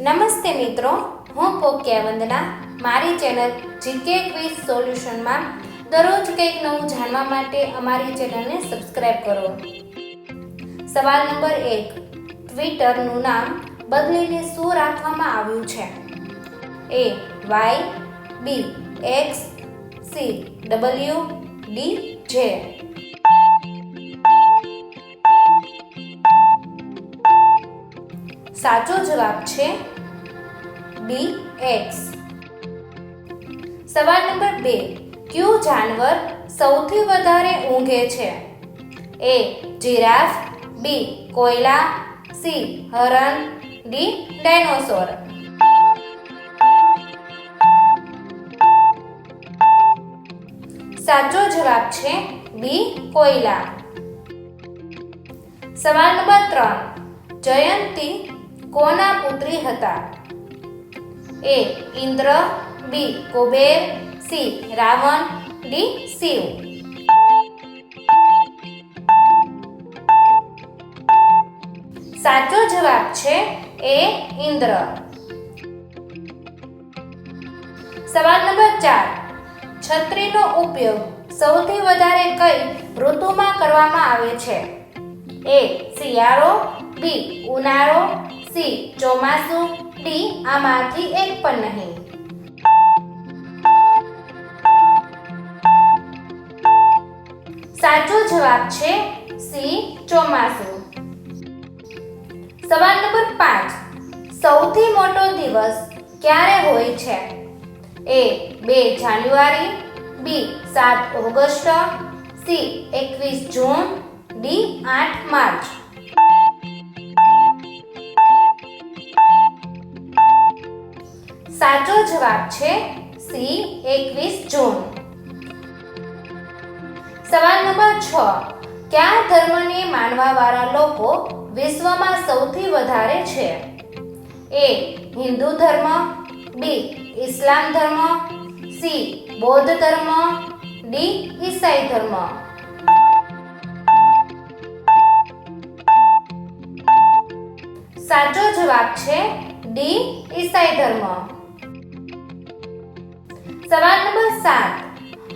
નમસ્તે મિત્રો, હું પોક્યા વંદના મારી ચેનલ જીકે ક્વિઝ સોલ્યુશનમાં દરરોજ કંઈક નવું જાણવા માટે અમારી ચેનલને સબસ્ક્રાઇબ કરો. સવાલ નંબર એક, ટ્વિટરનું નામ બદલીને શું રાખવામાં આવ્યું છે? A, Y, B, X, C, W, D, J. સાચો જવાબ છે બી એક્સ. સવાલ નંબર બે. કયું જાનવર સૌથી વધારે ઊંઘે છે? A. Giraffe. B. Koala. C. હરણ. ડી. ડાયનોસોર. સાચો જવાબ છે બી. કોયલા. સવાલ નંબર ત્રણ. જયંતી કોના પુત્રી હતા? A Indra, B Kuber, C Ravan, D Shiv. સાચો જવાબ છે એ ઇન્દ્ર. સવાલ નંબર ચાર. છત્રીનો ઉપયોગ સૌથી વધારે કઈ ઋતુમાં કરવામાં આવે છે? એ શિયાળો, બી ઉનાળો સી, ચોમાસું, ડી, આમાંથી એક પણ નહીં. સાચો જવાબ છે સી, ચોમાસું. સવાલ નંબર પાંચ. સૌથી મોટો દિવસ ક્યારે હોય છે? એ, બે જાન્યુઆરી, બી, સાત ઓગસ્ટ, સી, એકવીસ જૂન, ડી, આઠ માર્ચ. સાચો જવાબ છે સી, એકવીસ જૂન. સવાલ નંબર છ. કયા ધર્મને માનવાવાળા લોકો વિશ્વમાં સૌથી વધારે છે? એ, હિન્દુ ધર્મ, બી, ઇસ્લામ ધર્મ, સી, બૌદ્ધ ધર્મ, ડી, ઈસાઈ ધર્મ. સાચો જવાબ છે ડી, ઈસાઈ ધર્મ. સવાલ નંબર સાત.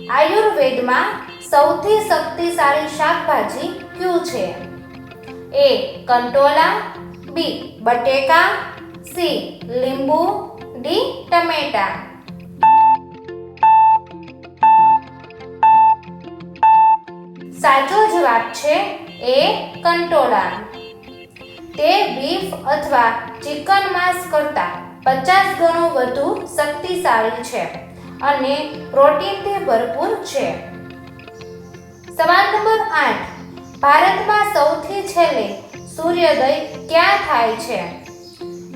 આયુર્વેદમાં સૌથી શક્તિશાળી શાકભાજી કયું છે? એ, કંટોલા, બી, બટેકા, સી, લીંબુ, ડી, ટમેટા. સાચો જવાબ છે એ કંટોળા તે બીફ અથવા ચિકન માંસ કરતાં પચાસ ગણું વધુ શક્તિશાળી છે. અને પ્રોટીનથી ભરપૂર છે. સવાલ નંબર આઠ. ભારતમાં સૌથી છેલ્લે સૂર્યોદય ક્યાં થાય છે?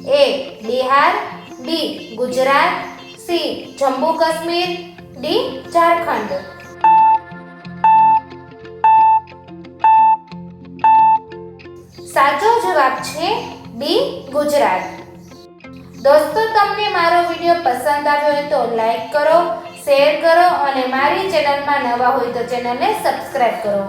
A, Bihar, B, Gujarat, C, Jammu Kashmir, D, Jharkhand. સાચો જવાબ છે બી, ગુજરાત. દોસ્તો, તમને મારો વીડિયો પસંદ આવ્યો હોય તો લાઈક કરો, શેર કરો અને મારી ચેનલમાં નવા હોય તો ચેનલને સબસ્ક્રાઈબ કરો.